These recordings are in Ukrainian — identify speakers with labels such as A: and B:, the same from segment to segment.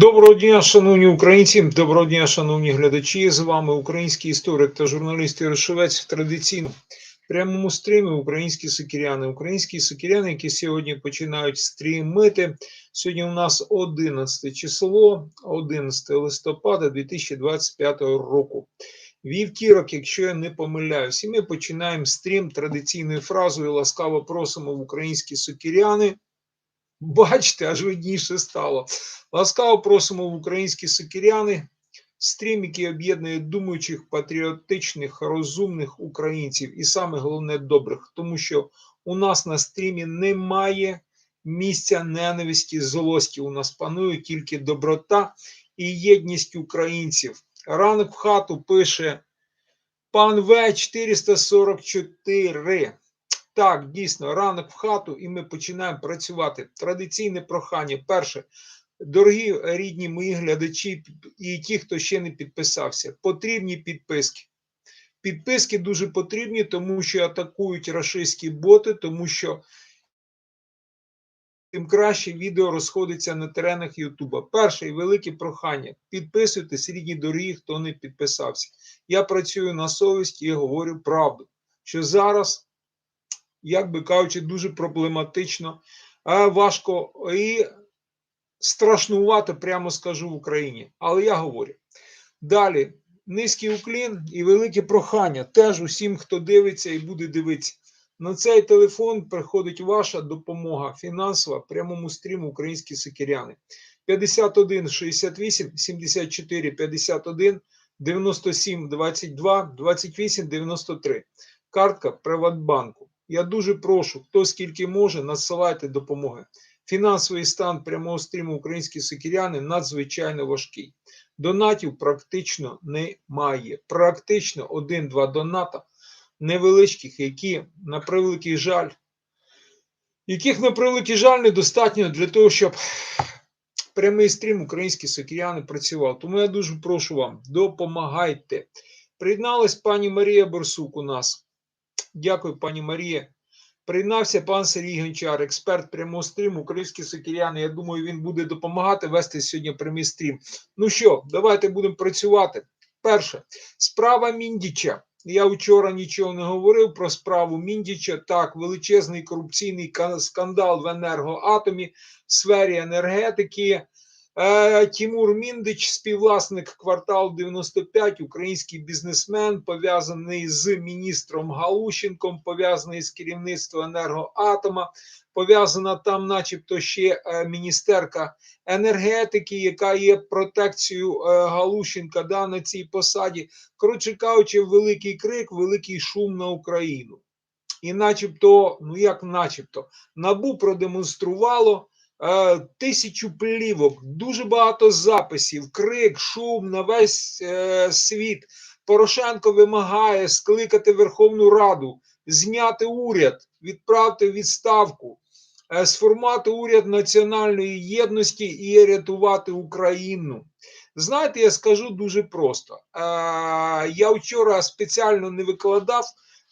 A: Доброго дня, шановні українці, доброго дня, шановні глядачі. З вами український історик та журналіст Ярошевець традиційно в прямому стрімі українські сокіряни. Українські сокіряни, які сьогодні починають стрімити. Сьогодні у нас 11 число, 11 листопада 2025 року. Вівтірок, якщо я не помиляюсь, і ми починаємо стрім традиційною фразою ласкаво просимо в українські сокіряни. Бачите, аж видніше стало. Ласкаво просимо в українські сокиряни, стрім, який об'єднує думаючих, патріотичних, розумних українців і саме головне добрих, тому що у нас на стрімі немає місця ненависті, злості. У нас панує тільки доброта і єдність українців. Ранок в хату пише пан В 444. Так, дійсно, ранок в хату, і ми починаємо працювати. Традиційне прохання. Перше, дорогі рідні мої глядачі і ті, хто ще не підписався, потрібні підписки. Підписки дуже потрібні, тому що атакують рашистські боти, тому що тим краще відео розходиться на теренах Ютуба. Перше велике прохання: підписуйтесь, рідні дорогі, хто не підписався. Я працюю на совісті і говорю правду, що зараз як би кажучи, дуже проблематично, важко і страшнувати, прямо скажу в Україні. Але я говорю. Далі, низький уклін і велике прохання теж усім, хто дивиться і буде дивитися. На цей телефон приходить ваша допомога фінансова прямому стріму українські сокиряни. 51 68 74 51 97 22 28 93. Картка Приватбанку. Я дуже прошу, хто скільки може, надсилайте допомоги. Фінансовий стан прямого стріму українські сокіряни надзвичайно важкий. Донатів практично немає. Практично один-два доната невеличких, які, на превеликий жаль, яких, на превеликий жаль, недостатньо для того, щоб прямий стрім українські сокіряни працював. Тому я дуже прошу вам, допомагайте. Приєдналась пані Марія Борсук у нас. Дякую, пані Марія. Приєднався пан Сергій Гончар, експерт прямого стріму, українські сокіряни. Я думаю, він буде допомагати вести сьогодні прямий стрім. Ну що, давайте будемо працювати. Перше, справа Міндіча. Я вчора нічого не говорив про справу Міндіча. Так, величезний корупційний скандал в енергоатомі в сфері енергетики. Е, Тимур Міндич, співвласник квартал 95, український бізнесмен, пов'язаний з міністром Галущенком, пов'язаний з керівництвом енергоатома, пов'язана там, начебто, ще е, міністерка енергетики, яка є протекцією е, Галущенка да, на цій посаді. Коротше кажучи, великий крик, великий шум на Україну. І, начебто, ну як начебто, набу продемонструвало. Е, тисячу плівок, дуже багато записів, крик, шум на весь е, світ. Порошенко вимагає скликати Верховну Раду, зняти уряд, відправити відставку, е, сформувати уряд національної єдності і рятувати Україну. Знаєте, я скажу дуже просто. Я вчора спеціально не викладав.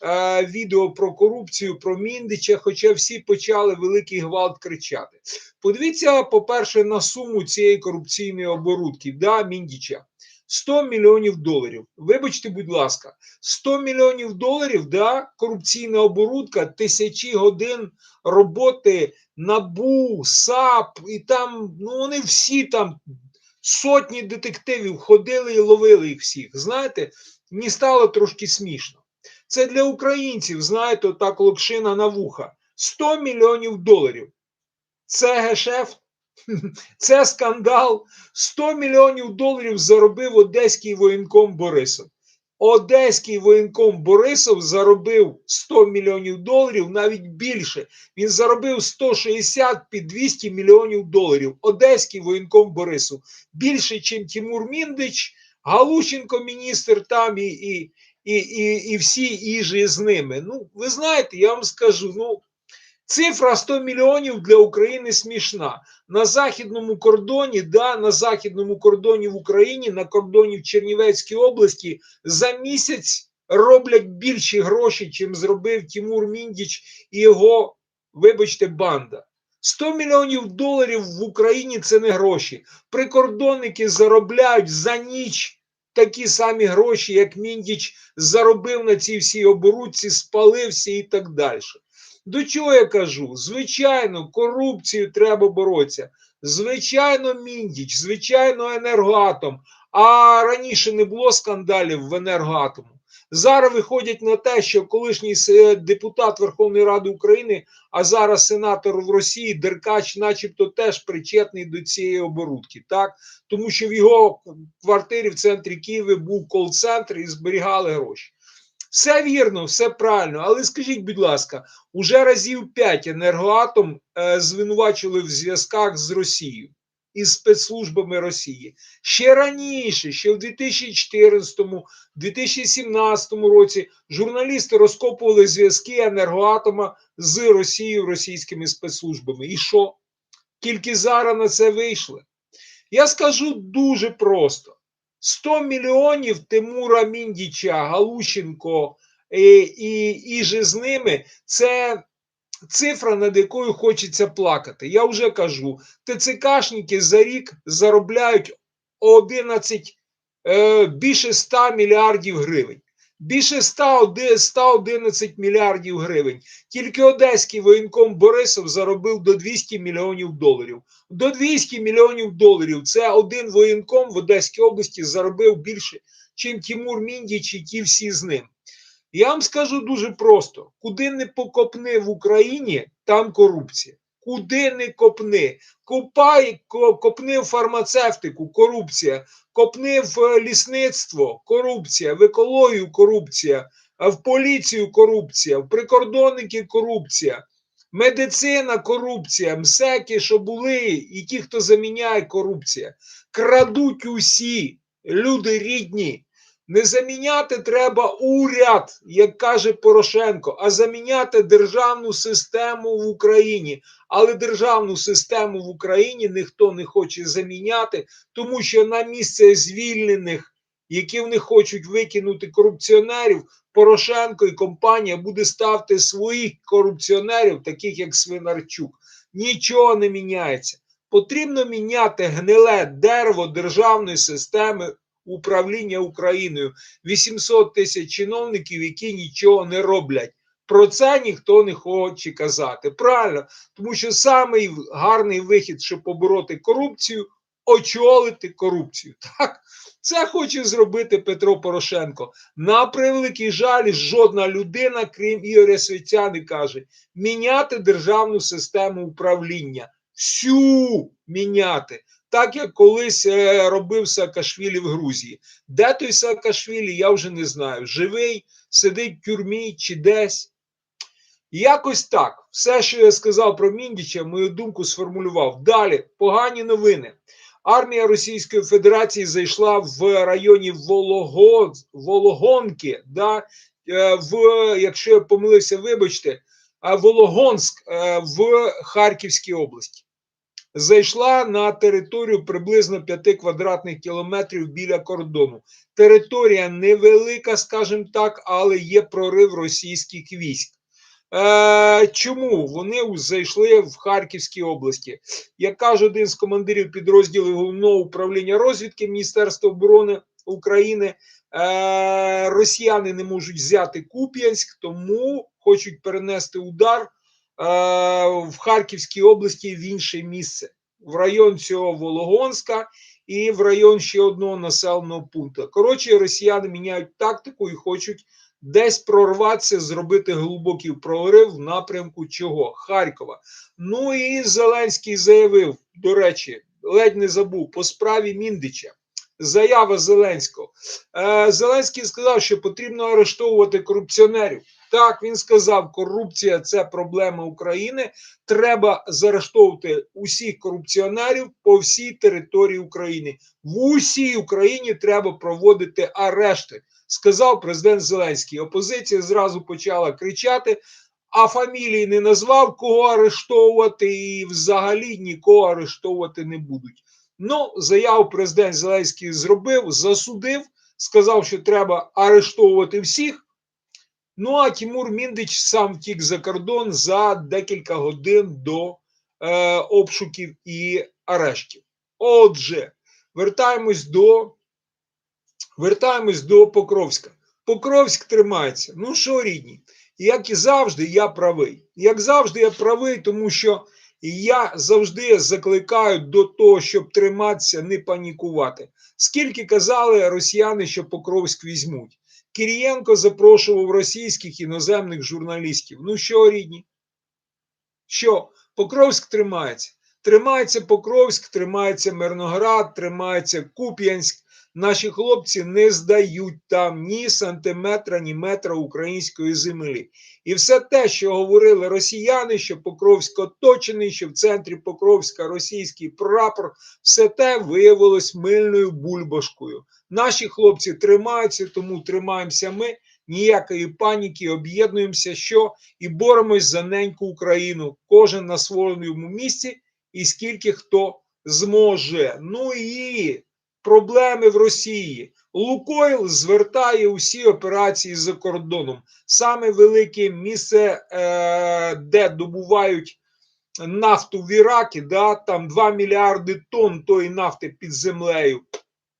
A: Е, відео про корупцію, про Міндича, хоча всі почали великий гвалт кричати. Подивіться, по-перше, на суму цієї корупційної оборудки да, Міндіча. 100 мільйонів доларів. Вибачте, будь ласка, 100 мільйонів доларів, да, корупційна оборудка, тисячі годин роботи НАБУ, САП, і там, ну вони всі там сотні детективів ходили і ловили їх всіх. Знаєте, мені стало трошки смішно. Це для українців, знаєте, так локшина на вуха. 100 мільйонів доларів. Це гешефт, це скандал. 100 мільйонів доларів заробив одеський воєнком Борисов. Одеський воєнком Борисов заробив 100 мільйонів доларів, навіть більше. Він заробив 160 під 200 мільйонів доларів. Одеський воєнком Борисов. Більше, ніж Тимур Міндич, Галущенко, міністр там і. і і і, і всі іжі з ними. Ну, ви знаєте, я вам скажу, ну, цифра 100 мільйонів для України смішна. На західному кордоні, да, на західному кордоні в Україні, на кордоні в Чернівецькій області за місяць роблять більші гроші, чим зробив Тимур Міндіч і його, вибачте, банда. 100 мільйонів доларів в Україні це не гроші. Прикордонники заробляють за ніч такі самі гроші, як Міндіч заробив на цій всій оборудці, спалився і так далі. До чого я кажу? Звичайно, корупцію треба боротися. Звичайно, Міндіч, звичайно, енергоатом. А раніше не було скандалів в енергоатому. Зараз виходять на те, що колишній депутат Верховної Ради України, а зараз сенатор в Росії Деркач, начебто, теж причетний до цієї оборудки, так тому що в його квартирі в центрі Києва був кол-центр і зберігали гроші. Все вірно, все правильно. Але скажіть, будь ласка, уже разів п'ять енергоатом е, звинувачили в зв'язках з Росією із спецслужбами Росії. Ще раніше, ще в 2014-2017 році, журналісти розкопували зв'язки енергоатома з Росією, російськими спецслужбами. І що? Тільки зараз на це вийшли. Я скажу дуже просто: 100 мільйонів Тимура Міндіча, Галущенко і, і, і же з ними це цифра, над якою хочеться плакати. Я вже кажу: ТЦКшники за рік заробляють 11, е, більше 100 мільярдів гривень. Більше 100, 111 мільярдів гривень. Тільки одеський воєнком Борисов заробив до 200 мільйонів доларів. До 200 мільйонів доларів. Це один воєнком в Одеській області заробив більше, чим Тимур Міндіч і ті всі з ним. Я вам скажу дуже просто: куди не покопни в Україні, там корупція. Куди не копни, копай, копни в фармацевтику, корупція, копни в е, лісництво, корупція, в екологію корупція, в поліцію корупція, в прикордонники корупція, медицина корупція, МСЕКи, що були, і ті, хто заміняє корупція. Крадуть усі. Люди рідні. Не заміняти треба уряд, як каже Порошенко, а заміняти державну систему в Україні. Але державну систему в Україні ніхто не хоче заміняти, тому що на місце звільнених, які вони хочуть викинути корупціонерів, Порошенко і компанія буде ставити своїх корупціонерів, таких як Свинарчук. Нічого не міняється. Потрібно міняти гниле дерево державної системи управління Україною. 800 тисяч чиновників, які нічого не роблять. Про це ніхто не хоче казати. Правильно, тому що самий гарний вихід, щоб побороти корупцію, очолити корупцію. Так, це хоче зробити Петро Порошенко. На превеликий жаль, жодна людина, крім Ігоря Світяни, каже: міняти державну систему управління. Всю міняти. Так як колись е, робив Саакашвілі в Грузії. Де той Саакашвілі, я вже не знаю. Живий, сидить в тюрмі чи десь. Якось так. Все, що я сказав про Міндіча, мою думку сформулював. Далі погані новини. Армія Російської Федерації зайшла в районі Волого... Вологонки, да, е, в, якщо я помилився, вибачте, Вологонськ е, в Харківській області. Зайшла на територію приблизно 5 квадратних кілометрів біля кордону. Територія невелика, скажімо так, але є прорив російських військ. Е, чому вони зайшли в Харківській області? Як каже один з командирів підрозділів головного управління розвідки Міністерства оборони України, е, росіяни не можуть взяти Куп'янськ, тому хочуть перенести удар в Харківській області в інше місце, в район цього Вологонська і в район ще одного населеного пункту. Коротше, росіяни міняють тактику і хочуть десь прорватися, зробити глибокий прорив в напрямку чого? Харкова. Ну і Зеленський заявив, до речі, ледь не забув по справі Міндича. Заява Зеленського. Е, Зеленський сказав, що потрібно арештовувати корупціонерів. Так, він сказав, корупція це проблема України. Треба заарештовувати усіх корупціонерів по всій території України. В усій Україні треба проводити арешти сказав президент Зеленський. Опозиція зразу почала кричати, а фамілії не назвав, кого арештовувати, і взагалі нікого арештовувати не будуть. Ну, заяву президент Зеленський зробив, засудив, сказав, що треба арештовувати всіх. Ну а Тимур Міндич сам втік за кордон за декілька годин до е, обшуків і арештів. Отже, вертаємось до вертаємось до Покровська. Покровськ тримається. Ну що, рідні, як і завжди, я правий. Як завжди, я правий, тому що я завжди закликаю до того, щоб триматися, не панікувати. Скільки казали росіяни, що Покровськ візьмуть? Кирієнко запрошував російських іноземних журналістів. Ну що, рідні? Що? Покровськ тримається. Тримається Покровськ, тримається Мирноград, тримається Куп'янськ. Наші хлопці не здають там ні сантиметра, ні метра української землі. І все те, що говорили росіяни, що Покровськ оточений, що в центрі Покровська російський прапор, все те виявилось мильною бульбашкою. Наші хлопці тримаються, тому тримаємося ми. Ніякої паніки, об'єднуємося, що і боремось за неньку Україну, кожен на своєму місці, і скільки хто зможе. Ну і проблеми в Росії. Лукойл звертає усі операції за кордоном. Саме велике місце, е, де добувають нафту в Іракі, да, там 2 мільярди тонн тої нафти під землею.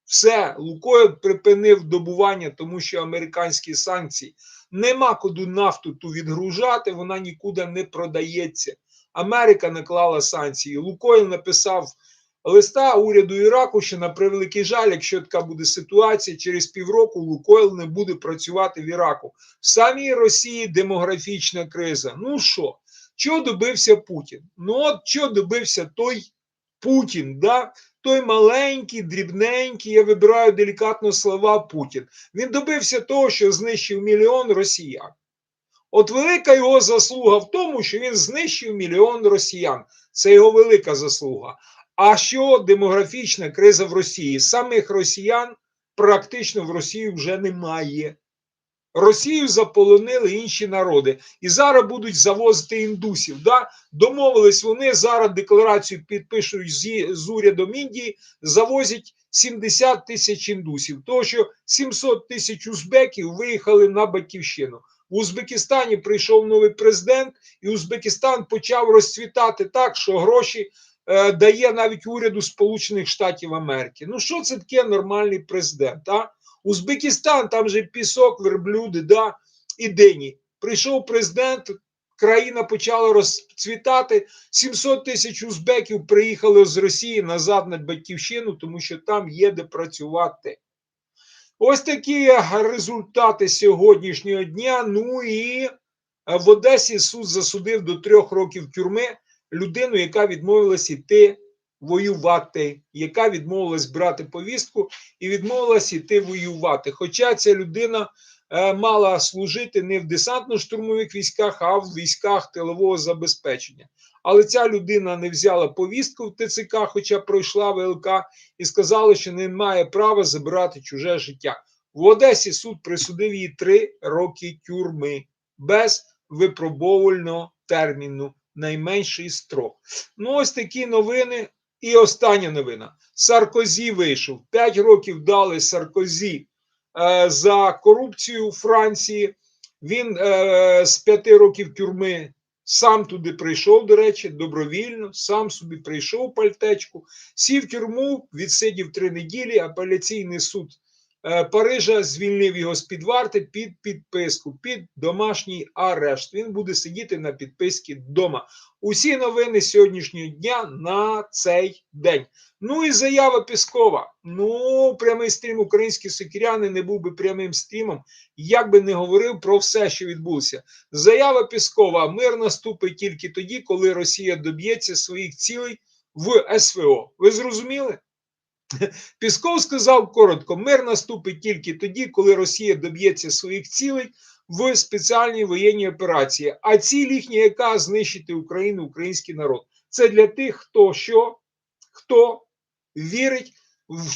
A: Все, Лукойл припинив добування, тому що американські санкції нема куди нафту ту відгружати, вона нікуди не продається. Америка наклала санкції. Лукойл написав листа уряду Іраку, що на превеликий жаль, якщо така буде ситуація, через півроку Лукойл не буде працювати в Іраку. В самій Росії демографічна криза. Ну що, чого добився Путін? Ну, от чого добився той Путін, да? той маленький, дрібненький, я вибираю делікатно слова Путін. Він добився того, що знищив мільйон росіян. От велика його заслуга в тому, що він знищив мільйон росіян. Це його велика заслуга. А що демографічна криза в Росії? Самих росіян практично в Росії вже немає. Росію заполонили інші народи і зараз будуть завозити індусів. Да? Домовились вони зараз декларацію підпишуть з, з урядом Індії, завозять 70 тисяч індусів. Тому що 700 тисяч узбеків виїхали на батьківщину. В Узбекистані прийшов новий президент, і Узбекистан почав розцвітати так, що гроші дає навіть уряду Сполучених Штатів Америки. Ну що це таке нормальний президент? а? Узбекистан, там же пісок, верблюди, да, і дені. Прийшов президент, країна почала розцвітати. 700 тисяч узбеків приїхали з Росії назад на Батьківщину, тому що там є де працювати. Ось такі результати сьогоднішнього дня. Ну і в Одесі суд засудив до трьох років тюрми людину, яка відмовилась іти воювати, яка відмовилась брати повістку і відмовилась іти воювати. Хоча ця людина е, мала служити не в десантно-штурмових військах, а в військах тилового забезпечення. Але ця людина не взяла повістку в ТЦК, хоча пройшла ВЛК, і сказала, що не має права забирати чуже життя. В Одесі суд присудив їй три роки тюрми без випробовувального терміну, найменший строк. Ну, ось такі новини. І остання новина: Саркозі вийшов. П'ять років дали Саркозі е, за корупцію у Франції. Він е, з п'яти років тюрми сам туди прийшов, до речі, добровільно, сам собі прийшов пальтечку, сів в тюрму, відсидів три неділі. Апеляційний суд Парижа звільнив його з під варти під підписку, під домашній арешт. Він буде сидіти на підписці вдома. Усі новини сьогоднішнього дня на цей день. Ну і заява Піскова. Ну, прямий стрім українські сокіряни не був би прямим стрімом, як би не говорив про все, що відбулося. Заява Піскова: мир наступить тільки тоді, коли Росія доб'ється своїх цілей в СВО. Ви зрозуміли? Пісков сказав коротко: мир наступить тільки тоді, коли Росія доб'ється своїх цілей в спеціальній воєнній операції. А ціль їхня, яка знищити Україну, український народ. Це для тих, хто що, хто вірить,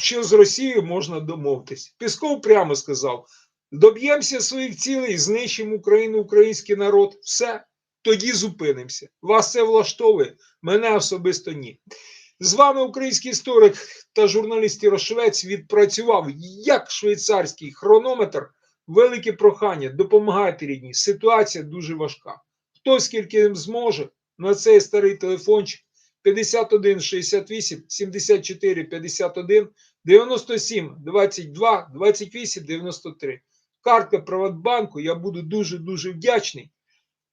A: що з Росією можна домовитись. Пісков прямо сказав: доб'ємося своїх цілей, знищимо Україну, український народ. Все, тоді зупинимося. Вас це влаштовує? Мене особисто ні. З вами український історик та журналіст Рошвець відпрацював як швейцарський хронометр. Велике прохання, допомагайте рідні. Ситуація дуже важка. Хто скільки зможе на цей старий телефончик 51 68 74 51 97 22 28 93. Картка Приватбанку. Я буду дуже дуже вдячний,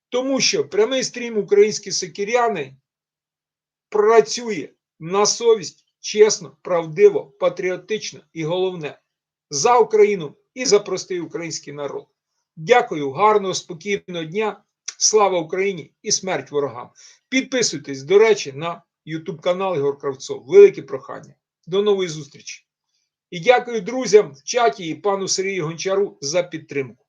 A: тому що прямий стрім українські сокиряни працює на совість, чесно, правдиво, патріотично і головне за Україну і за простий український народ. Дякую, гарного, спокійного дня. Слава Україні і смерть ворогам. Підписуйтесь, до речі, на YouTube канал Ігор Кравцов. Велике прохання. До нової зустрічі. І дякую друзям в чаті і пану Сергію Гончару за підтримку.